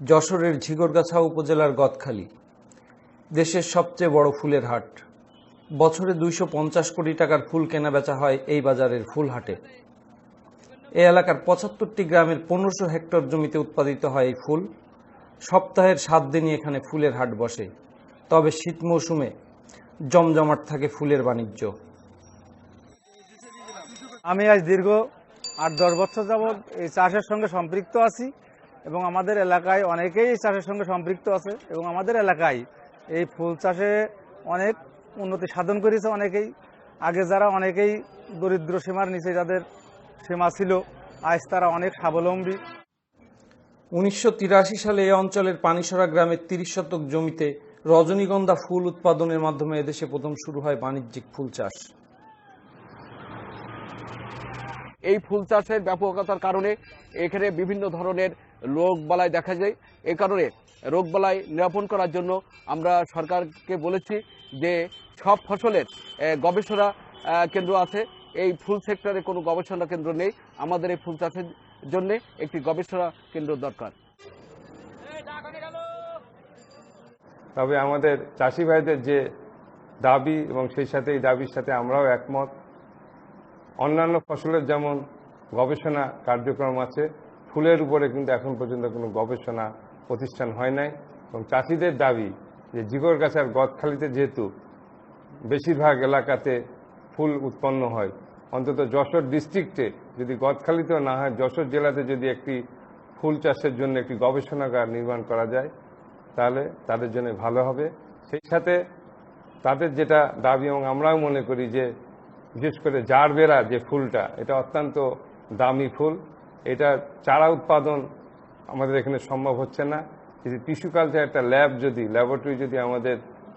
যশোরের ঝিগরগাছা উপজেলার গদখালি, দেশের সবচেয়ে বড় ফুলের হাট। বছরে দুইশো পঞ্চাশ কোটি টাকার ফুল কেনা বেচা হয় এই বাজারের ফুল হাটে। এই এলাকার পঁচাত্তরটি গ্রামের পনেরোশো হেক্টর জমিতে উৎপাদিত হয় এই ফুল। সপ্তাহের সাত দিনই এখানে ফুলের হাট বসে। তবে শীত মৌসুমে জমজমাট থাকে ফুলের বাণিজ্য। আমি আজ দীর্ঘ আট দশ বছর যাবৎ এই চাষের সঙ্গে সম্পৃক্ত আছি। এবং আমাদের এলাকায় অনেকেই এই চাষের সঙ্গে সম্পৃক্ত আছে এবং আমাদের এলাকায় এই ফুল চাষে অনেক উন্নতি সাধন করেছে অনেকেই। আগে যারা অনেকেই দরিদ্র সীমার নিচে যাদের সীমা ছিল, আজ তারা অনেক স্বাবলম্বী। উনিশশো তিরাশি সালে এই অঞ্চলের পানিসরা গ্রামের তিরিশ শতক জমিতে রজনীগন্ধা ফুল উৎপাদনের মাধ্যমে এদেশে প্রথম শুরু হয় বাণিজ্যিক ফুল চাষ। এই ফুল চাষের ব্যাপকতার কারণে এখানে বিভিন্ন ধরনের রোগ বালাই দেখা যায়। এ কারণে রোগ বালাই নিরাপন করার জন্য আমরা সরকারকে বলেছি যে সব ফসলের গবেষণা কেন্দ্র আছে। এই ফুল সেক্টরে কোনো গবেষণা কেন্দ্র নেই। আমাদের এই ফুল চাষের জন্য একটি গবেষণা কেন্দ্র দরকার। তবে আমাদের চাষি ভাইদের যে দাবি এবং সেই সাথে এই দাবির সাথে আমরাও একমত। অন্যান্য ফসলের যেমন গবেষণা কার্যক্রম আছে, ফুলের উপরে কিন্তু এখন পর্যন্ত কোনো গবেষণা প্রতিষ্ঠান হয় নাই। এবং চাষিদের দাবি যে জিগরগাছার গদখালিতে যেহেতু বেশিরভাগ এলাকাতে ফুল উৎপন্ন হয়, অন্তত যশোর ডিস্ট্রিক্টে যদি গদখালিতেও না হয়, যশোর জেলাতে যদি একটি ফুল চাষের জন্য একটি গবেষণাগার নির্মাণ করা যায়, তাহলে তাদের জন্য ভালো হবে। সেই সাথে তাদের যেটা দাবি এবং আমরাও মনে করি যে বিশেষ করে জারবেরা যে ফুলটা, এটা অত্যন্ত দামি ফুল। এটা চারা উৎপাদন আমাদের এখানে সম্ভব হচ্ছে না। যদি টিস্যু কালচার একটা ল্যাব যদি, ল্যাবরেটরি যদি আমাদের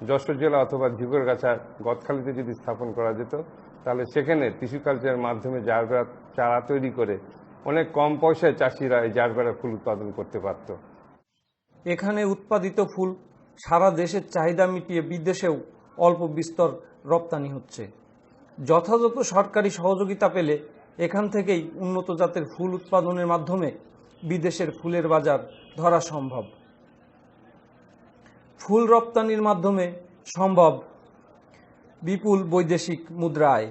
যশোর জেলা অথবা ঝিগরগাছার গদখালিতে যদি স্থাপন করা যেত, তাহলে সেখানে টিস্যু কালচারের মাধ্যমে জারবেরা চারা তৈরি করে অনেক কম পয়সায় চাষিরা এই জারবেরা ফুল উৎপাদন করতে পারত। এখানে উৎপাদিত ফুল সারা দেশের চাহিদা মিটিয়ে বিদেশেও অল্প বিস্তর রপ্তানি হচ্ছে। যথাযথ সরকারি সহযোগিতা পেলে এখান থেকেই উন্নত জাতের ফুল উৎপাদনের মাধ্যমে বিদেশের ফুলের বাজার ধরা সম্ভব। ফুল রপ্তানির মাধ্যমে সম্ভব বিপুল বৈদেশিক মুদ্রা আয়